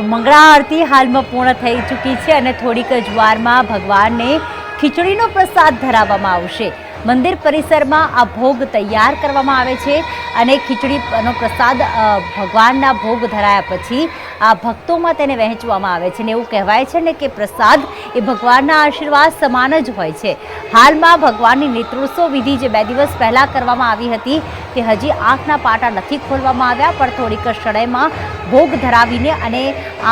તો મંગળા આરતી હાલમાં પૂર્ણ થઈ ચૂકી છે અને થોડીક જ વારમાં ભગવાનને ખીચડીનો પ્રસાદ ધરાવવામાં આવશે. મંદિર પરિસરમાં આ ભોગ તૈયાર કરવામાં આવે છે અને ખીચડીનો પ્રસાદ ભગવાનના ભોગ ધરાયા પછી આ ભક્તોમાં તેને વહેંચવામાં આવે છે ને એવું કહેવાય છે ને કે પ્રસાદ એ ભગવાનના આશીર્વાદ સમાન જ હોય છે. હાલમાં ભગવાનની નેત્રોત્સવ વિધિ જે બે દિવસ પહેલાં કરવામાં આવી હતી તે હજી આંખના પાટા નથી ખોલવામાં આવ્યા, પણ થોડીક ક્ષણમાં ભોગ ધરાવીને અને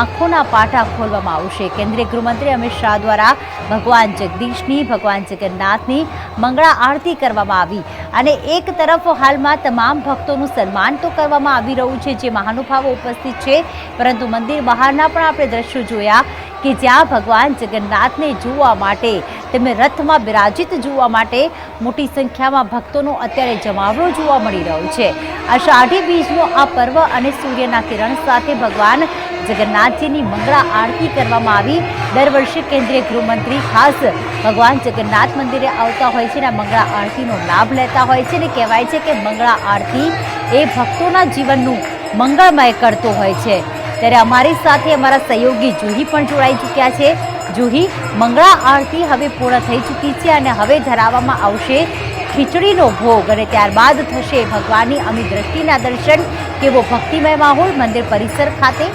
આંખોના પાટા ખોલવામાં આવશે. કેન્દ્રીય ગૃહમંત્રી અમિત શાહ દ્વારા ભગવાન જગદીશની, ભગવાન જગન્નાથની મંગળા આરતી કરવામાં આવી અને એક તરફ હાલમાં તમામ ભક્તોનું સન્માન તો કરવામાં આવી રહ્યું છે, જે મહાનુભાવો ઉપસ્થિત છે, પરંતુ મંદિર બહારના પણ આપણે દ્રશ્યો જોયા કે જ્યાં ભગવાન જગન્નાથને જોવા માટે તેમને રથમાં બિરાજિત જોવા માટે મોટી સંખ્યામાં ભક્તોનો અત્યારે જમાવડો જોવા મળી રહ્યો છે. અષાઢી બીજનો આ પર્વ અને સૂર્યના કિરણ સાથે ભગવાન જગન્નાથજીની મંગળા આરતી કરવામાં આવી. દર વર્ષે કેન્દ્રીય ગૃહમંત્રી ખાસ ભગવાન જગન્નાથ મંદિરે આવતા હોય છે અને મંગળા આરતીનો લાભ લેતા હોય છે અને કહેવાય છે કે મંગળા આરતી એ ભક્તોના જીવનનું મંગળમય કરતો હોય છે. ત્યારે અમારી સાથે અમારા સહયોગી જુહી પણ જોડાઈ ચૂક્યા છે. જુહી, મંગળા આરતી હવે પૂર્ણ થઈ ચૂકી છે અને હવે ધરાવવામાં આવશે ખીચડીનો ભોગ અને ત્યારબાદ થશે ભગવાનની અમી દ્રષ્ટિના દર્શન. કેવો ભક્તિમય માહોલ મંદિર પરિસર ખાતે.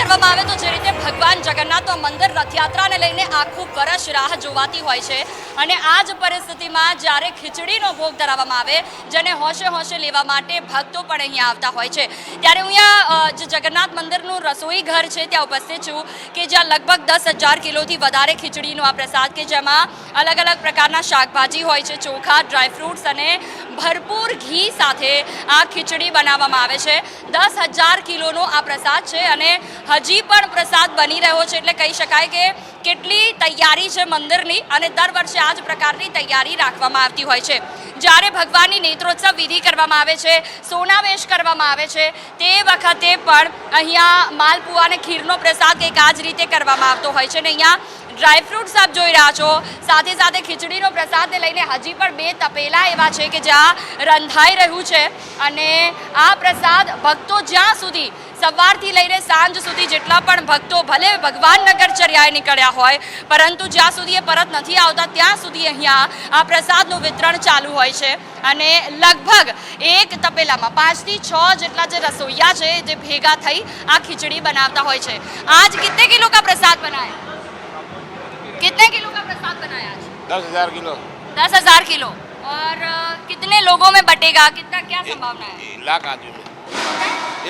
કરવામાં આવે તો જે રીતે ભગવાન જગન્નાથનું મંદિર રથયાત્રાને લઈને આખું વર્ષ રાહ જોવાતી હોય છે. અને આ જ પરિસ્થિતિમાં જ્યારે ખીચડીનો ભોગ ધરાવવામાં આવે, જેને હોશે હોશે લેવા માટે ભક્તો પણ અહીંયા આવતા હોય છે. ત્યારે હું અહીંયા જગન્નાથ મંદિરનું રસોઈ ઘર છે, ત્યાં ઉપસ્થિત છું કે જ્યાં લગભગ દસ હજાર કિલોથી વધારે ખીચડીનો આ પ્રસાદ કે જેમાં અલગ અલગ પ્રકારના શાકભાજી હોય છે, ચોખા ડ્રાયફ્રૂટ્સ અને ભરપૂર ઘી સાથે આ ખીચડી બનાવવામાં આવે છે. દસ હજાર કિલોનો આ પ્રસાદ છે અને હજી પણ પ્રસાદ બની રહ્યો છે એટલે કહી શકાય કે કેટલી તૈયારી છે મંદિરની અને દર વર્ષે આ જ પ્રકારની તૈયારી રાખવામાં આવતી હોય છે. જ્યારે ભગવાનની નેત્રોત્સવ વિધિ કરવામાં આવે છે, સોનાવેશ કરવામાં આવે છે, તે વખતે પણ અહીંયા માલપુઆ અને ખીરનો પ્રસાદ કંઈક આ જ રીતે કરવામાં આવતો હોય છે. ને અહીંયા ડ્રાયફ્રૂટ્સ આપ જોઈ રહ્યા છો. સાથે સાથે ખીચડીનો પ્રસાદને લઈને હજી પણ બે તપેલા એવા છે કે જ્યાં રંધાઈ રહ્યું છે. અને આ પ્રસાદ ભક્તો જ્યાં સુધી સવારથી લઈને સાંજ સુધી જેટલા પણ ભક્તો ભલે ભગવાન નગરચર્યાએ નીકળ્યા હોય, પરંતુ જ્યાં સુધી એ પરત નથી આવતા, ત્યાં સુધી અહીંયા આ પ્રસાદનું વિતરણ ચાલુ હોય છે. અને લગભગ એક તપેલામાં પાંચથી છ જેટલા જે રસોઈયા છે, જે ભેગા થઈ આ ખીચડી બનાવતા હોય છે. આજ કેટલે કિલો કા પ્રસાદ બનાયા कितने किलो का प्रसाद बनाया आज दस हजार किलो दस हजार किलो और अ, कितने लोगों में बटेगा कितना क्या संभावना है एक लाख आदमी में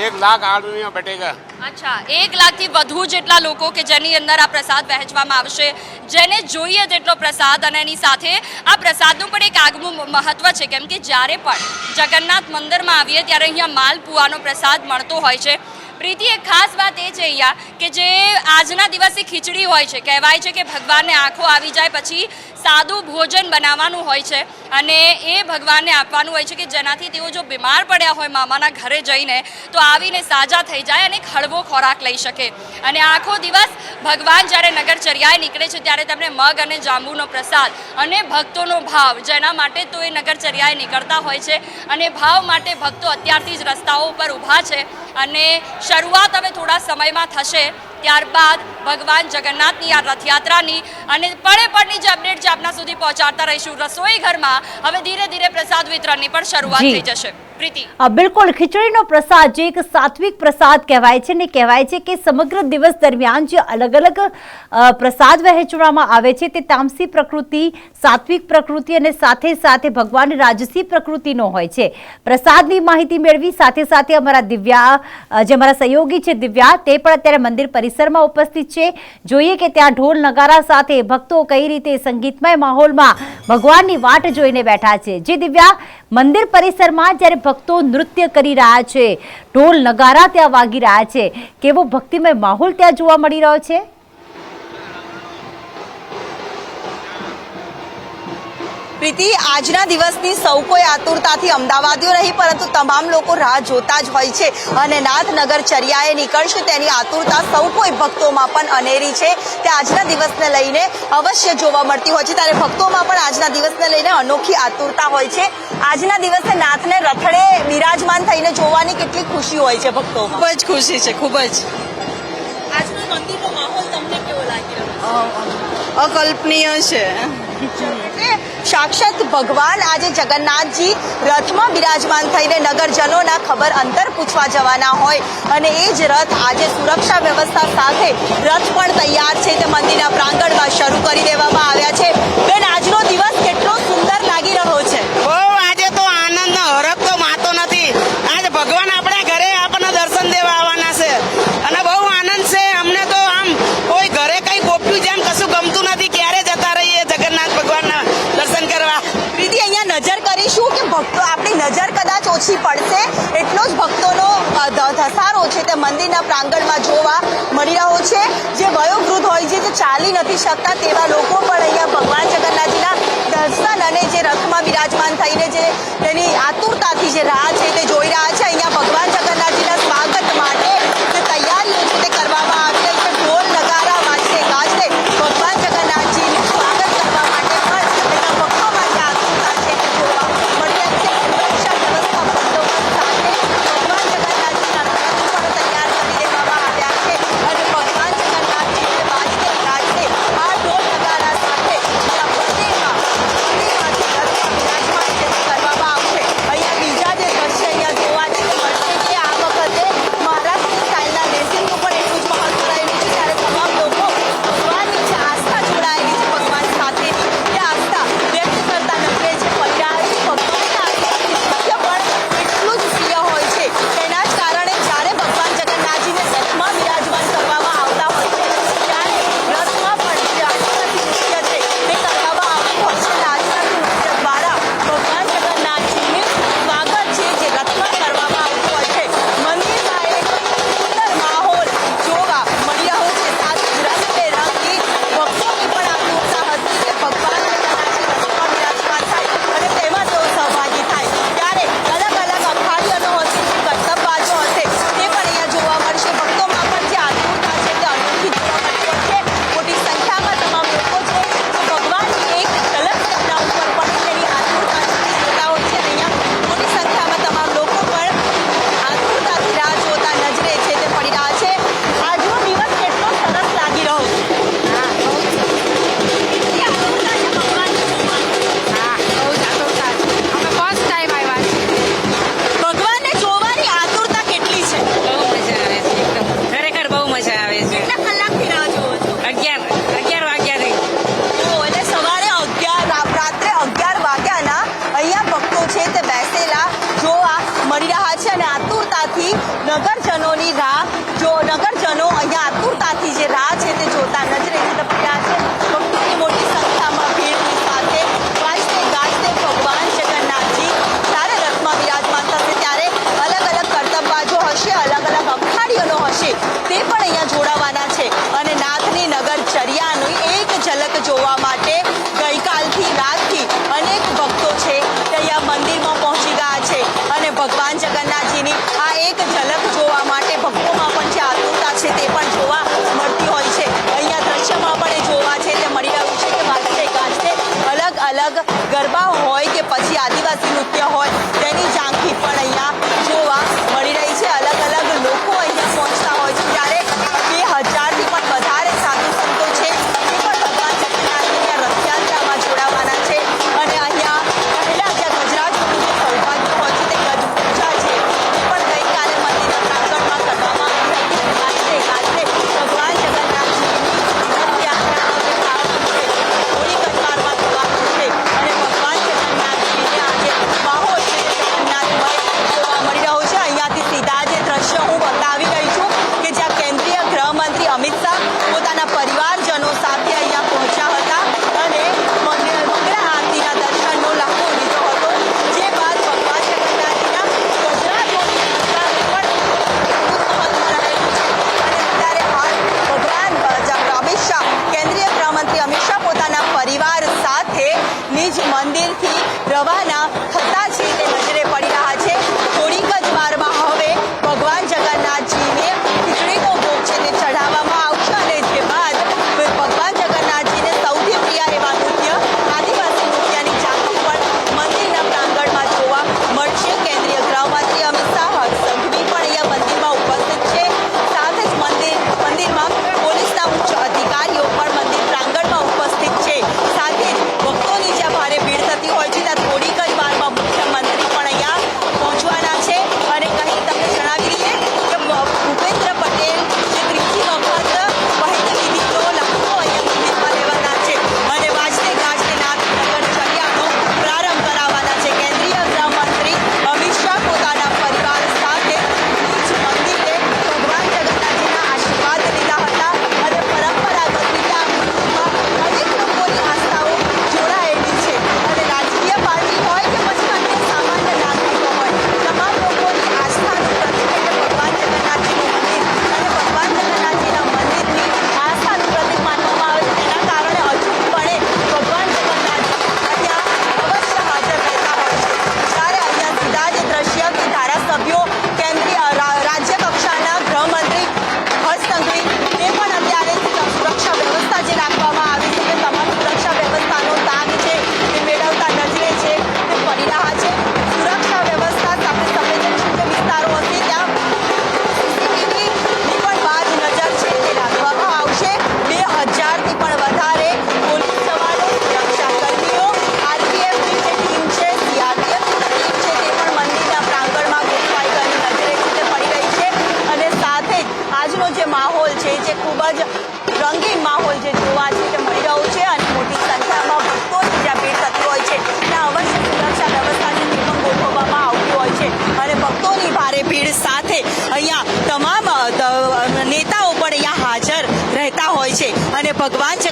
एक लाख आदमी में बटेगा અચ્છા એક લાખથી વધુ જેટલા લોકો કે જેની અંદર આ પ્રસાદ વહેંચવામાં આવશે જેને જોઈએ તેટલો પ્રસાદ અને એની સાથે આ પ્રસાદનું પણ એક આગવું મહત્વ છે કેમ કે જ્યારે પણ જગન્નાથ મંદિરમાં આવીએ ત્યારે અહીંયા માલપુઆનો પ્રસાદ મળતો હોય છે પ્રીતિ એક ખાસ વાત એ છે અહીંયા કે જે આજના દિવસે ખીચડી હોય છે, કહેવાય છે કે ભગવાનને આંખો આવી જાય પછી સાદું ભોજન બનાવવાનું હોય છે અને એ ભગવાનને આપવાનું હોય છે કે જેનાથી તેઓ જો બીમાર પડ્યા હોય મામાના ઘરે જઈને, તો આવીને સાજા થઈ જાય અને હળવો ખોરાક લઈ શકે. અને આખો દિવસ ભગવાન જ્યારે નગરચર્યાએ નીકળે છે ત્યારે તેમને મગ અને જાંબુનો પ્રસાદ અને ભક્તોનો ભાવ જેના માટે તો એ નગરચર્યાએ નીકળતા હોય છે અને ભાવ માટે ભક્તો અત્યારથી જ રસ્તાઓ ઉપર ઊભા છે. અને શરૂઆત હવે થોડા સમયમાં થશે. ત્યારબાદ ભગવાન જગન્નાથની આ રથયાત્રાની અને પળે પળની જે અપડેટ છે આપના સુધી પહોંચાડતા રહીશું રસોઈ ઘરમાં હવે ધીરે ધીરે પ્રસાદ વિતરણની પણ શરૂઆત થઈ જશે. બિલકુલ. ખીચડીનો પ્રસાદ જે એક સાત્વિક પ્રસાદ કહેવાય છે ને કહેવાય છે કે સમગ્ર દિવસ દરમિયાન જે અલગ અલગ પ્રસાદ વહેંચવામાં આવે છે તે તામસી પ્રકૃતિ, સાત્વિક પ્રકૃતિ અને સાથે સાથે ભગવાન રાજસી પ્રકૃતિનો હોય છે. પ્રસાદની માહિતી મેળવી સાથે સાથે અમારા દિવ્યા જે અમારા સહયોગી છે દિવ્યા, તે પણ અત્યારે મંદિર પરિસરમાં ઉપસ્થિત છે. જોઈએ કે ત્યાં ઢોલ નગારા સાથે ભક્તો કઈ રીતે સંગીતમય માહોલમાં ભગવાનની વાટ જોઈને બેઠા છે. જે દિવ્યા મંદિર પરિસરમાં જ્યારે ભક્તો નૃત્ય કરી રહ્યા છે, ઢોલ નગારા ત્યાં વાગી રહ્યા છે, કેવો ભક્તિમય માહોલ ત્યાં જોવા મળી રહ્યો છે? પ્રીતિ આજના દિવસની સૌ કોઈ આતુરતાથી અમદાવાદીઓ રહી પરંતુ તમામ લોકો રાહ જોતા જ હોય છે અને નાથનગર ચરિયાએ નીકળશે તેની આતુરતા સૌ કોઈ ભક્તોમાં પણ અનેરી છે તે આજના દિવસને લઈને અવશ્ય જોવા મળતી હોય છે. ત્યારે ભક્તોમાં પણ આજના દિવસને લઈને અનોખી આતુરતા હોય છે. આજના દિવસે નાથને રથડે બિરાજમાન થઈને જોવાની કેટલી ખુશી હોય છે ભક્તો ખૂબ જ ખુશી છે ખૂબ જ. આજનો મંદિરનો માહોલ તમને કેવો લાગી રહ્યો અકલ્પનીય છે. સાક્ષાત ભગવાન આજે જગન્નાથજી રથમાં બિરાજમાન થઈને નગરજનોના ખબર અંતર પૂછવા જવાના હોય અને એ જ રથ આજે સુરક્ષા વ્યવસ્થા સાથે રથ પણ તૈયાર છે તે મંદિરના પ્રાંગણમાં શરૂ કરી દેવામાં આવ્યા છે. બેન, આજનો દિવસ ઓછી પડશે. એટલો જ ભક્તોનો ધસારો છે તે મંદિરના પ્રાંગણમાં જોવા મળી રહ્યો છે. જે વયોવૃદ્ધ હોય છે જે ચાલી નથી શકતા તેવા લોકો પણ અહીંયા ભગવાન જગન્નાથજીના દર્શન અને જે રથમાં બિરાજમાન થઈને જે તેની આતુરતાથી જે રાહ છે તે જોઈ રહ્યા છે.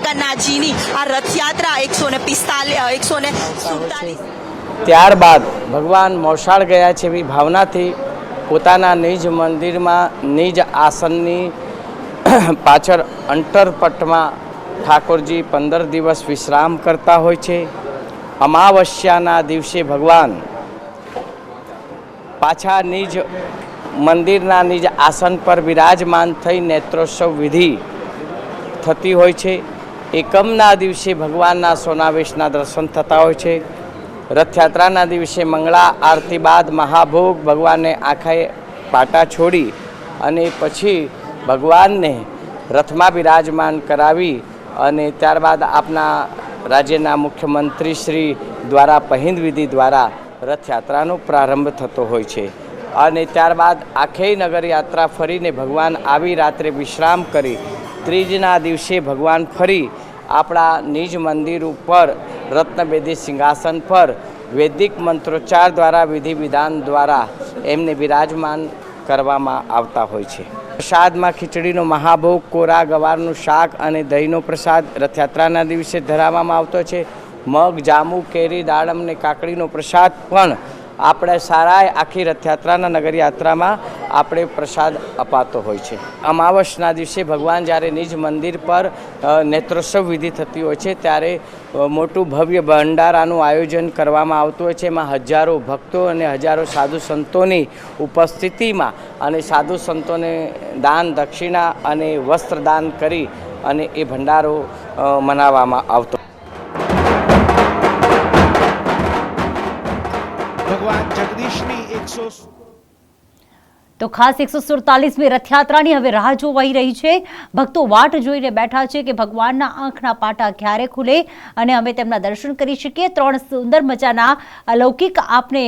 જગન્નાથજીની આ રથયાત્રા એકસો ને પિસ્તાલીસ એકસો ને ત્યારબાદ ભગવાન મોસાળ ગયા છે એવી ભાવનાથી પોતાના નિજ મંદિરમાં, નિજ આસનની પાછળ અંતરપટમાં ઠાકોરજી પંદર દિવસ વિશ્રામ કરતા હોય છે. અમાવસ્યાના દિવસે ભગવાન પાછા નિજ મંદિરના નિજ આસન પર બિરાજમાન થઈ નેત્રોત્સવ વિધિ થતી હોય છે. એકમના દિવસે ભગવાનના સોનાવેશના દર્શન થતા હોય છે. રથયાત્રાના દિવસે મંગળા આરતી બાદ મહાભોગ ભગવાનને આખાએ પાટા છોડી અને પછી ભગવાનને રથમાં બિરાજમાન કરાવી અને ત્યારબાદ આપના રાજ્યના મુખ્યમંત્રી શ્રી દ્વારા પહિંદ વિધિ દ્વારા રથયાત્રાનો પ્રારંભ થતો હોય છે. અને ત્યારબાદ આખેય નગરયાત્રા ફરીને ભગવાન આવી રાત્રે વિશ્રામ કરી ત્રીજના દિવસે ભગવાન ફરી આપણા નિજ મંદિર ઉપર રત્નબેદી સિંહાસન પર વૈદિક મંત્રોચ્ચાર દ્વારા વિધિ વિધાન દ્વારા એમને બિરાજમાન કરવામાં આવતા હોય છે. પ્રસાદમાં ખીચડીનો મહાભોગ, કોરા, ગવારનું શાક અને દહીંનો પ્રસાદ રથયાત્રાના દિવસે ધરાવવામાં આવતો છે. મગ જાંબુ કેરી, દાડમ ને કાકડીનો પ્રસાદ પણ આપણે સારા આખી રથયાત્રાના નગરયાત્રામાં આપણે પ્રસાદ અપાતો હોય છે. અમાવસના દિવસે ભગવાન જ્યારે નિજ મંદિર પર નેત્રોત્સવ વિધિ થતી હોય છે, ત્યારે મોટું ભવ્ય ભંડારાનું આયોજન કરવામાં આવતું હોય છે. એમાં હજારો ભક્તો અને હજારો સાધુ સંતોની ઉપસ્થિતિમાં અને સાધુ સંતોને દાન, દક્ષિણા અને વસ્ત્રદાન કરી અને એ ભંડારો મનાવવામાં આવતો. ભગવાન જગદીશની એકસો તો ખાસ એકસો સુડતાલીસમી રથયાત્રાની હવે રાહ જોવાઈ રહી છે. ભક્તો વાટ જોઈને બેઠા છે કે ભગવાનના આંખના પાટા ક્યારે ખુલે અને અમે તેમના દર્શન કરી શકીએ. ત્રણ સુંદર મજાના અલૌકિક આપને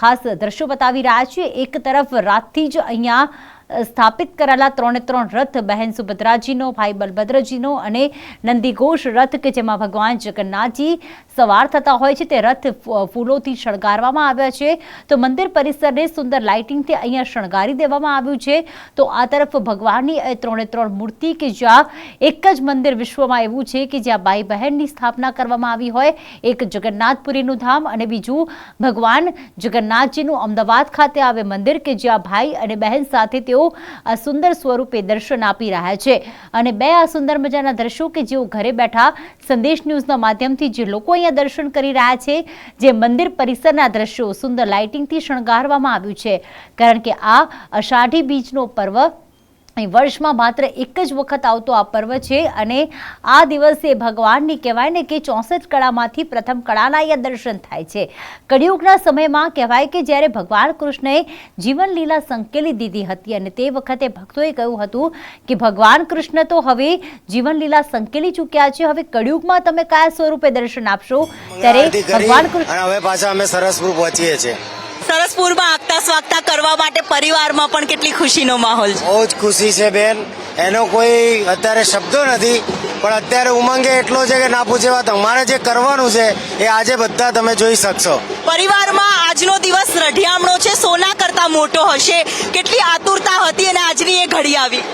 ખાસ દ્રશ્યો બતાવી રહ્યા છીએ. એક તરફ રાતથી જ અહીંયા સ્થાપિત કરાયેલા ત્રણે ત્રણ રથ, બહેન સુભદ્રાજીનો, ભાઈ બલભદ્રજીનો અને નંદીઘોષ રથ કે જેમાં ભગવાન જગન્નાથજી સવાર થતા હોય છે તે રથ ફૂલોથી શણગારવામાં આવ્યા છે. તો મંદિર પરિસરને સુંદર લાઇટિંગથી અહીંયા શણગારી દેવામાં આવ્યું છે. તો આ તરફ ભગવાનની ત્રણે ત્રણ મૂર્તિ કે જ્યાં એક જ મંદિર વિશ્વમાં એવું છે કે જ્યાં ભાઈ બહેનની સ્થાપના કરવામાં આવી હોય. એક જગન્નાથપુરીનું ધામ અને બીજું ભગવાન જગન્નાથજીનું અમદાવાદ ખાતે આવે મંદિર કે જ્યાં ભાઈ અને બહેન સાથે તેઓ આ સુંદર સ્વરૂપે દર્શન આપી રહ્યા છે. અને બે આ સુંદર મજાના દ્રશ્યો કે જેઓ ઘરે બેઠા સંદેશ ન્યૂઝના માધ્યમથી જે લોકો અહીંયા અહીંયા દર્શન કરી રહ્યા છે, જે મંદિર પરિસરના દ્રશ્યો, સુંદર લાઇટિંગથી શણગારવામાં આવ્યું છે. કારણ કે આ અષાઢી બીજનો પર્વ વર્ષમાં માત્ર એક જ વખત આવતો આ પર્વ છે અને આ દિવસે ભગવાનની કહેવાય ને કે ચોસઠ કળામાંથી પ્રથમ કળાના અહીંયા દર્શન થાય છે. કળિયુગના સમયમાં કહેવાય કે જ્યારે ભગવાન કૃષ્ણએ જીવન લીલા સંકેલી દીધી હતી અને તે વખતે ભક્તોએ કહ્યું હતું કે ભગવાન કૃષ્ણ તો હવે જીવન લીલા સંકેલી ચૂક્યા છે. હવે કળિયુગમાં તમે કયા સ્વરૂપે દર્શન આપશો? ત્યારે ભગવાન કૃષ્ણ હવે પાછા અમે સરસ રૂપ વચીએ છીએ. સરસપુરમાં આગતા સ્વાગતા કરવા માટે પરિવારમાં પણ કેટલી ખુશીનો માહોલ છે. બહુ જ ખુશી છે બેન. એનો કોઈ અત્યારે શબ્દો નથી પણ અત્યારે ઉમંગે એટલો છે કે ના પૂછે વાત. અમારે જે કરવાનું છે એ આજે બધા તમે જોઈ શકશો. પરિવારમાં આજનો દિવસ રઢિયામણો છે સોના કરતા મોટો હશે. કેટલી આતુરતા હતી અને આજની એ ઘડી આવી.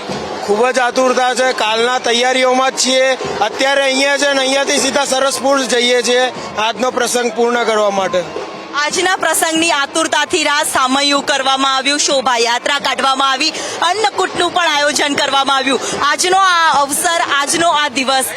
ખૂબ જ આતુરતા છે. કાલના તૈયારીઓમાં જ છીએ. અત્યારે અહીંયા છે ને અહીંયાથી સીધા સરસપુર જઈએ છીએ. આજનો પ્રસંગ પૂર્ણ કરવા માટે. આજના પ્રસંગની આતુરતાથી રાહ સામયું કરવામાં આવ્યું, શોભાયાત્રા કાઢવામાં આવી, અન્નકૂટનું પણ આયોજન કરવામાં આવ્યું. આજનો આ અવસર, આજનો આ દિવસ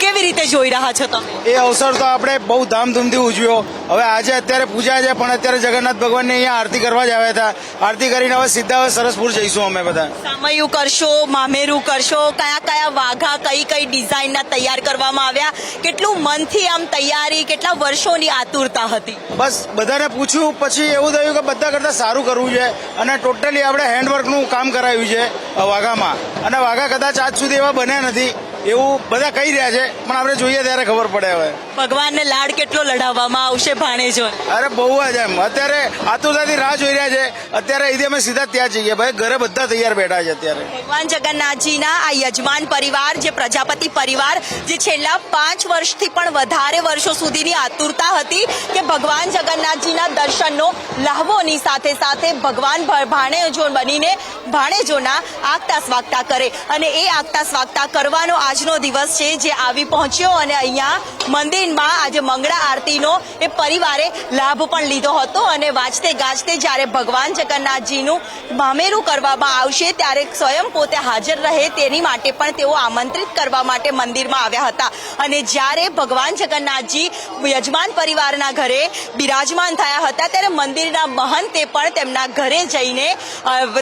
કેવી રીતે જોઈ રહ્યા છો તમે? એ અવસર તો આપણે બહુ ધામધૂમથી ઉજવ્યો. હવે આજે અત્યારે પૂજા છે પણ અત્યારે જગન્નાથ ભગવાનની અહીંયા આરતી કરવા જ આવ્યા હતા. આરતી કરીને હવે સીધા હવે સરસપુર જઈશું અમે બધા. સામયું કરશો મામેરું કરશો કયા કયા વાઘા કઈ કઈ ડિઝાઇનના તૈયાર કરવામાં આવ્યા? કેટલું મનથી આમ તૈયારી કેટલા વર્ષોની આતુરતા હતી? બસ બધાને પૂછ્યું પછી એવું થયું કે બધા કરતાં સારું કરવું છે અને ટોટલી આપણે હેન્ડવર્કનું કામ કરાવ્યું છે વાઘામાં. અને વાઘા કદાચ આજ સુધી એવા બન્યા નથી. એવું બધા કહી રહ્યા છે પણ આપણે જોઈએ ત્યારે ખબર પડે હવે. ભગવાનને લાડ કેટલો લડાવવામાં આવશે ભાણેજો અરે બહુ જ એમ. અત્યારે આતુરતાથી રાહ જોઈ રહ્યા છે. અત્યારે અહીંથી અમે સીધા ત્યાં જઈએ. ભાઈ ઘરે બધા તૈયાર બેઠા છે અત્યારે. ભગવાન જગન્નાથજીના આ યજમાન પરિવાર જે પ્રજાપતિ પરિવાર જે છેલ્લા પાંચ વર્ષથી પણ વધારે વર્ષો સુધીની આતુરતા હતી કે ભગવાન જગન્નાથજીના દર્શનનો લાહવોની સાથે સાથે ભગવાન ભાણેજો બનીને ભાણેજોના આગતા સ્વાગતા કરે. અને એ આગતા સ્વાગતા કરવાનો આજનો દિવસ છે જે આવી પહોંચ્યો અને અહીંયા મંદિરમાં આજે મંગળા આરતીનો એ પરિવારે લાભ પણ લીધો હતો અને વાંચતે ગાજતે જ્યારે ભગવાન જગન્નાથજીનું મામેરું કરવામાં આવશે ત્યારે સ્વયં પોતે હાજર રહે તેની માટે પણ તેઓ આમંત્રિત કરવા માટે મંદિરમાં આવ્યા હતા. અને જ્યારે ભગવાન જગન્નાથજી યજમાન પરિવારના ઘરે બિરાજમાન થયા હતા ત્યારે મંદિરના મહંતે પણ તેમના ઘરે જઈને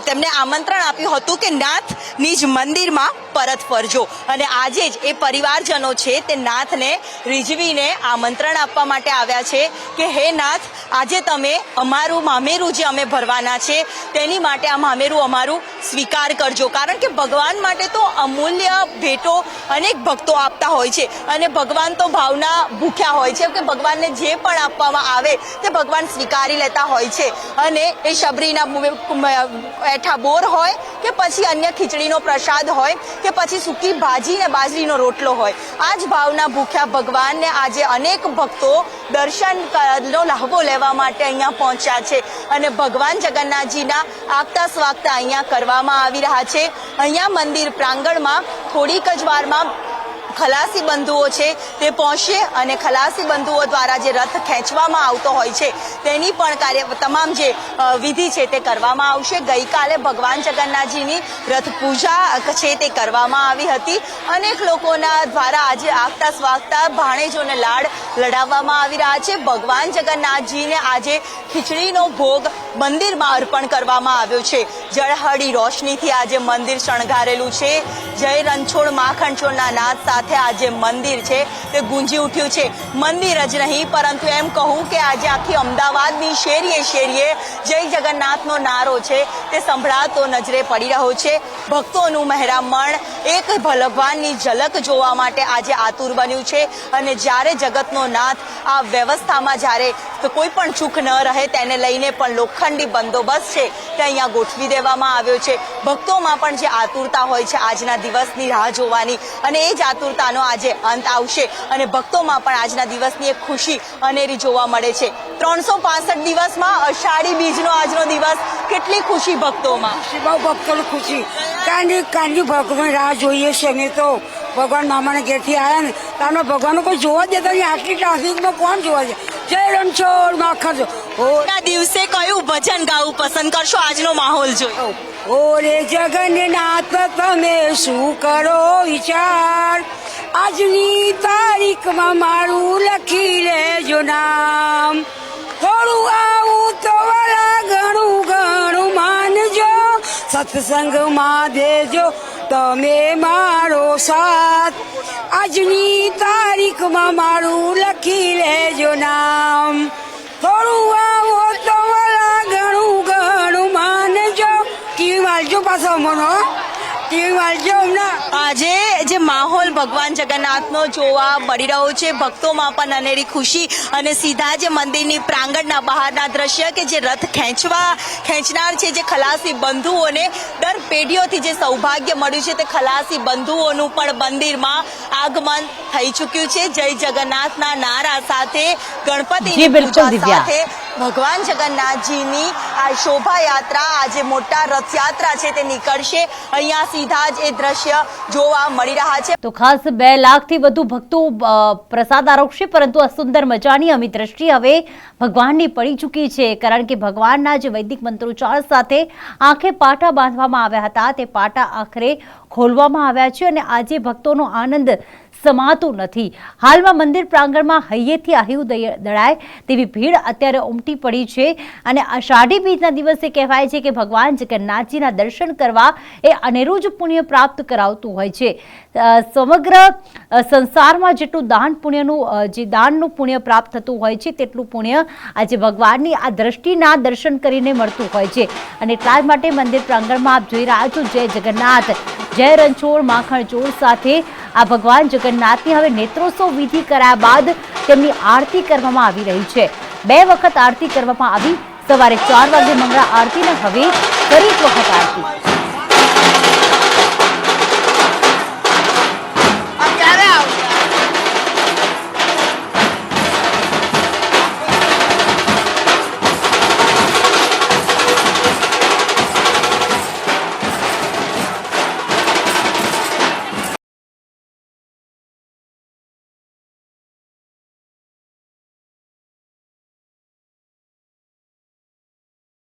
તેમને આમંત્રણ આપ્યું હતું કે, નાથની જ મંદિરમાં પરત ફરજો. અને આજે જ એ પરિવારજનો છે તે નાથને રીઝવીને આમંત્રણ આપવા માટે આવ્યા છે કે, હે નાથ, આજે તમે અમારું મામેરું જે અમે ભરવાના છે, તેની માટે આ મામેરું અમારું સ્વીકાર કરજો. કારણ કે ભગવાન માટે તો અમૂલ્ય ભેટો અનેક ભક્તો આપતા હોય છે અને ભગવાન તો ભાવના ભૂખ્યા હોય છે. કે ભગવાનને જે પણ આપવામાં આવે તે ભગવાન સ્વીકારી લેતા હોય છે. અને એ શબરીના એઠા બોર હોય કે પછી અન્ય ખીચડીનો પ્રસાદ હોય કે પછી સૂકી ભાજી બાજરીનો રોટલો હોય. આ જ ભાવના ભૂખ્યા ભગવાનને આજે અનેક ભક્તો દર્શનનો ક- લેવા માટે અહીંયા પહોંચ્યા છે. અને ભગવાન જગન્નાથજીના આગતા સ્વાગતા અહીંયા કરવામાં આવી રહ્યા છે. અહીંયા મંદિર પ્રાંગણમાં થોડીક જ વારમાં ખલાસી બંધુઓ છે તે પહોંચશે અને ખલાસી બંધુઓ દ્વારા જે રથ ખેંચવામાં આવતો હોય છે, તેની પણ કાર્ય તમામ જે વિધિ છે તે કરવામાં આવશે. ગઈકાલે ભગવાન જગન્નાથજીની રથ પૂજા છે તે કરવામાં આવી હતી. અનેક લોકોના દ્વારા આજે આગતા સ્વાગતા ભાણેજોને લાડ લડાવવામાં આવી રહ્યા છે. ભગવાન જગન્નાથજીને આજે ખીચડીનો ભોગ મંદિરમાં અર્પણ કરવામાં આવ્યો છે. જળહળી રોશનીથી આજે મંદિર શણગારેલું છે. જય રણછોડ માખણછોડના નાદ સાથે આજે મંદિર છે તે ગુંજી ઉઠ્યું છે. મંદિર જ નહીં, પરંતુ એમ કહું કે આજે આખી અમદાવાદની શેરીએ શેરીએ જય જગન્નાથનો નારો છે તે સંભળાતો નજરે પડી રહ્યો છે. ભક્તોનું મહેરામણ એક ભગવાનની ઝલક જોવા માટે આજે આતુર બન્યું છે અને જ્યારે જગતનો નાથ આ વ્યવસ્થામાં જ્યારે કોઈ પણ ચૂક ન રહે તેને લઈને પણ લોખંડી બંદોબસ્ત છે તે અહીંયા ગોઠવી દેવામાં આવ્યો છે. ભક્તોમાં પણ જે આતુરતા હોય છે આજના દિવસની રાહ જોવાની અને એ જ આતુરતાનો આજે અંત આવશે અને ભક્તોમાં પણ આજના દિવસની એક ખુશી અનેરી જોવા મળે છે. ત્રણસો પાસઠ દિવસમાં અષાઢી બીજનો આજનો દિવસ. કેટલી ખુશી ભક્તોમાં? બહુ ભક્તોની ખુશી. કાંડી કાંડી ભગવાન રાહ જોઈએ છે અમે તો ભગવાન મામાના ઘેરથી આવ્યા ને તો ભગવાન કોઈ જોવા દેતા નહીં. આટલી ટ્રાફિકમાં કોણ જોવા છે જય રણછોડ માખણ ના દિવસે કયું ભજન ગાવું પસંદ કરશો? આજનો માહોલ જોઈ. ઓરે જગન્નાથ તમે શું કરો વિચાર? આજની તારીખમાં મારું લખી લેજો નામ. થોડું આવું તો વાલા ઘણું ઘણું માનજો. સત્સંગમાં દેજો તમે મારો સાથ. આજની તારીખમાં મારું લખી લેજો નામ. થોડું આવો તો વાલા ઘણું ઘણું માનજો. કી વાળજો પાછો મનો આજે જે માહોલ ભગવાન જગન્નાથનો જોવા મળી રહ્યો છે ભક્તોમાં પણ અનેરી ખુશી અને સીધા જે મંદિરની પ્રાંગણના બહારના દ્રશ્ય કે જે રથ ખેંચવા ખેંચનાર છે જે ખલાસી બંધુઓને દર પેઢીઓથી જે સૌભાગ્ય મળ્યું છે તે ખલાસી બંધુઓનું પણ મંદિરમાં આગમન થઈ ચૂક્યું છે જય જગન્નાથના નારા સાથે ગણપતિ. સાથે ભગવાન જગન્નાથજીની આ શોભાયાત્રા આજે મોટા રથયાત્રા છે તે નીકળશે. અહીંયા સીધા જ એ દ્રશ્ય જોવા મળી રહ્યા છે. તો ખાસ બે લાખથી વધુ ભક્તો પ્રસાદ આરોગશે, પરંતુ આ સુંદર મજાની અમી દ્રષ્ટિ હવે ભગવાનની પડી ચૂકી છે, કારણ કે ભગવાનના જે વૈદિક મંત્રોચ્ચાર સાથે આંખે પાટા બાંધવામાં આવ્યા હતા. તે પાટા આખરે ખોલવામાં આવ્યા છે અને આજે ભક્તોનો આનંદ સમાતો નથી. હાલમાં મંદિર પ્રાંગણમાં હૈયેથી આહ્યુ દળાય તેવી ભીડ અત્યારે ઉમટી પડી છે અને અષાઢી બીજના દિવસે કહેવાય છે કે ભગવાન જગન્નાથજીના દર્શન કરવા એ અનેરું જ પુણ્ય પ્રાપ્ત કરાવતું હોય છે. સમગ્ર સંસારમાં જેટલું દાન પુણ્યનું જે દાનનું પુણ્ય પ્રાપ્ત થતું હોય છે તેટલું પુણ્ય આજે ભગવાનની આ દ્રષ્ટિના દર્શન કરીને મળતું હોય છે. અને એટલા જ માટે મંદિર પ્રાંગણમાં આપ જોઈ રહ્યા છો, જય જગન્નાથ, જય રણછોડ માખણ ચોર સાથે આ ભગવાન જગન્નાથની હવે નેત્રોત્સવ વિધિ કરાયા બાદ તેમની આરતી કરવામાં આવી રહી છે. બે વખત આરતી કરવામાં આવી. સવારે ચાર વાગે મંગળા આરતી ને હવે ફરી વખત આરતી.